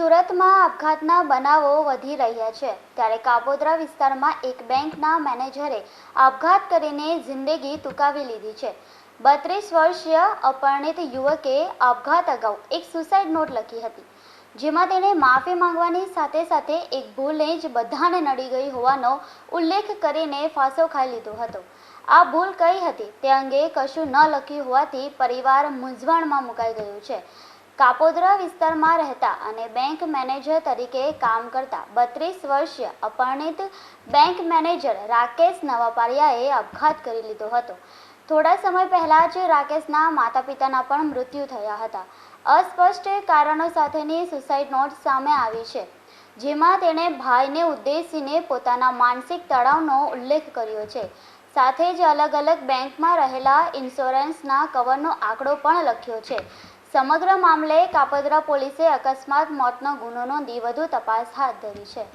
સુરતમાં આપઘાતના બનાવો વધી રહ્યા છે. ત્યારે કાપોદ્રા વિસ્તારમાં એક બેંકના મેનેજરે આપઘાત કરીને જિંદગી ટૂંકાવી લીધી છે. બત્રીસ વર્ષીય અપરિણિત યુવકે આપઘાત અગાઉ એક સુસાઇડ નોટ લખી હતી, જેમાં તેણે માફી માંગવાની સાથે સાથે એક ભૂલે જ બધાને નડી ગઈ હોવાનો ઉલ્લેખ કરીને ફાંસો ખાઈ લીધો હતો. આ ભૂલ કઈ હતી તે અંગે કશું ન લખ્યું હોવાથી પરિવાર મૂંઝવણમાં મુકાઈ ગયું છે. કાપોદ્રા વિસ્તારમાં રહેતા અને બેંક મેનેજર તરીકે કામ કરતા બત્રીસ વર્ષીય અપરણિત બેંક મેનેજર રાકેશ નવાપારિયાએ આપઘાત કરી લીધો હતો. થોડા સમય પહેલાં જ રાકેશના માતા પિતાના પણ મૃત્યુ થયા હતા. અસ્પષ્ટ કારણો સાથેની સુસાઇડ નોટ સામે આવી છે, જેમાં તેણે ભાઈને ઉદ્દેશીને પોતાના માનસિક તણાવનો ઉલ્લેખ કર્યો છે. સાથે જ અલગ અલગ બેંકમાં રહેલા ઇન્સ્યોરન્સના કવરનો આંકડો પણ લખ્યો છે. સમગ્ર મામલે કાપોદ્રા પોલીસે અકસ્માત મોતનો ગુનો નોંધી વધુ તપાસ હાથ ધરી છે.